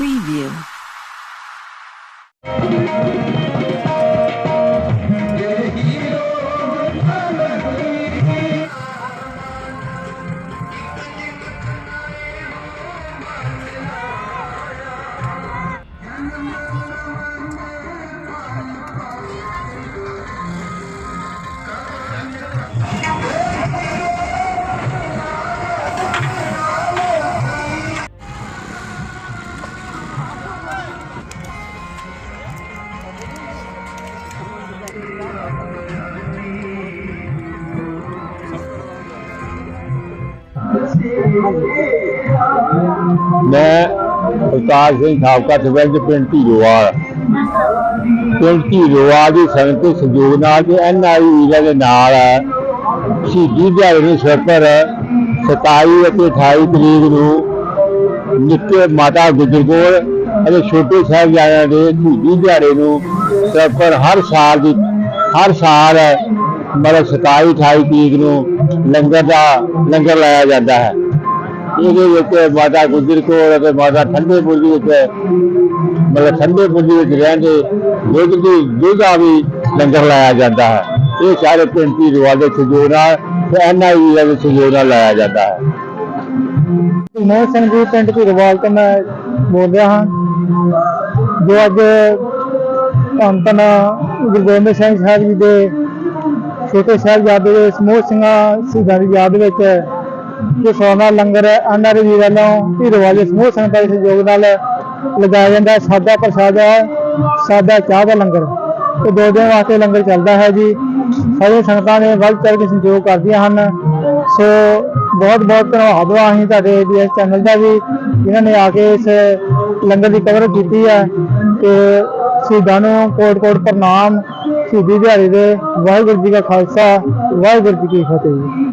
Preview. ਮੈਂ ਅਵਤਾਰ ਸਿੰਘ ਸਾਬਕਾ ਸਰਪੰਚ ਪਿੰਡ ਢੀਰੋਵਾਲ ਪਿੰਡ ਢੀਰੋਵਾਲ ਦੀ ਸੰਗਤ ਦੇ ਸਹਿਯੋਗ ਨਾਲ ਤੇ ਐਨਆਈ ਵੀਰਾਂ ਦੇ ਨਾਲ ਸ਼ਹੀਦੀ ਦਿਹਾੜੇ ਨੂੰ ਸਿਰ ਪਰ 27 ਅਤੇ 28 ਤਰੀਕ ਨੂੰ ਨਿੱਕੇ ਮਾਤਾ ਗੁਜਰ ਕੌਰ ਅਤੇ ਛੋਟੇ ਸਾਹਿਬਜ਼ਾਦਿਆਂ ਦੇ ਸ਼ਹੀਦੀ ਦਿਹਾੜੇ ਨੂੰ ਸਿਰ ਹਰ ਸਾਲ ਦੀ, ਹਰ ਸਾਲ ਮਤਲਬ 27 28 ਤਰੀਕ ਨੂੰ ਲੰਗਰ ਦਾ, ਲੰਗਰ ਲਾਇਆ ਜਾਂਦਾ ਹੈ। ਇਹਦੇ ਵਿੱਚ ਮਾਤਾ ਗੁਜਰ ਕੌਰ ਅਤੇ ਮਾਤਾ ਠੰਡੇ ਬੁਰਜੀ ਵਿੱਚ, ਮਤਲਬ ਠੰਡੇ ਬੁਰਜੀ ਵਿੱਚ ਰਹਿੰਦੇ ਦੁੱਧ ਦੀ ਦੁੱਧ ਦਾ ਵੀ ਲੰਗਰ ਲਾਇਆ ਜਾਂਦਾ ਹੈ। ਇਹ ਸਾਰੇ ਪਿੰਡ ਦੀ ਰਿਵਾਜ਼ ਦੇ ਸਹਿਯੋਗ ਨਾਲ ਤੇ ਐਨਆਈ ਦੇ ਸਹਿਯੋਗ ਨਾਲ ਲਾਇਆ ਜਾਂਦਾ ਹੈ। ਮੋਹ ਸਿੰਘ ਜੀ, ਪਿੰਡ ਧੀਰਵਾਲ ਤੋਂ ਮੈਂ ਬੋਲ ਰਿਹਾ ਹਾਂ। ਜੋ ਅੱਜ ਧੰਨ ਧੰਨ ਗੁਰੂ ਗੋਬਿੰਦ ਸਿੰਘ ਸਾਹਿਬ ਜੀ ਦੇ ਛੋਟੇ ਸਾਹਿਬਜ਼ਾਦੇ ਦੇ ਸਮੋਹ ਸਿੰਘਾਂ ਸ਼ਹੀਦਾਂ ਦੀ ਯਾਦ ਵਿੱਚ ਜੋ ਸੋਨਾ ਲੰਗਰ ਆਨਰ ਜੀ ਵੱਲੋਂ ਧੀਰਵਾਲ ਦੇ ਸਮੂਹ ਸੰਗਤਾਂ ਦੇ ਸਹਿਯੋਗ ਨਾਲ ਲਗਾਇਆ ਜਾਂਦਾ ਹੈ। ਸਾਦਾ ਪ੍ਰਸਾਦ ਹੈ, ਸਾਦਾ ਚਾਹ ਦਾ ਲੰਗਰ। ਤੇ ਦੋ ਦਿਨ ਵਾਸਤੇ ਲੰਗਰ ਚੱਲਦਾ ਹੈ ਜੀ। ਸਾਰੇ ਸੰਗਤਾਂ ਨੇ ਵੱਧ ਚੜ੍ਹ ਕੇ ਸਹਿਯੋਗ ਕਰਦੀਆਂ ਹਨ। ਸੋ ਬਹੁਤ ਬਹੁਤ ਧੰਨਵਾਦ ਵਾ ਅਸੀਂ ਤੁਹਾਡੇ ਡੀਐਸ ਚੈਨਲ ਦਾ ਵੀ, ਜਿਨ੍ਹਾਂ ਨੇ ਆ ਕੇ ਇਸ ਲੰਗਰ ਦੀ ਕਵਰ ਕੀਤੀ ਹੈ ਤੇ ਸ਼ਹੀਦਾਂ ਨੂੰ ਕੋਟ ਕੋਟ ਪ੍ਰਣਾਮ, ਸ਼ਹੀਦੀ ਦਿਹਾੜੇ ਦੇ, ਵਾਹਿਗੁਰੂ ਜੀ ਕਾ ਖਾਲਸਾ, ਵਾਹਿਗੁਰੂ ਜੀ ਕੀ ਫਤਿਹ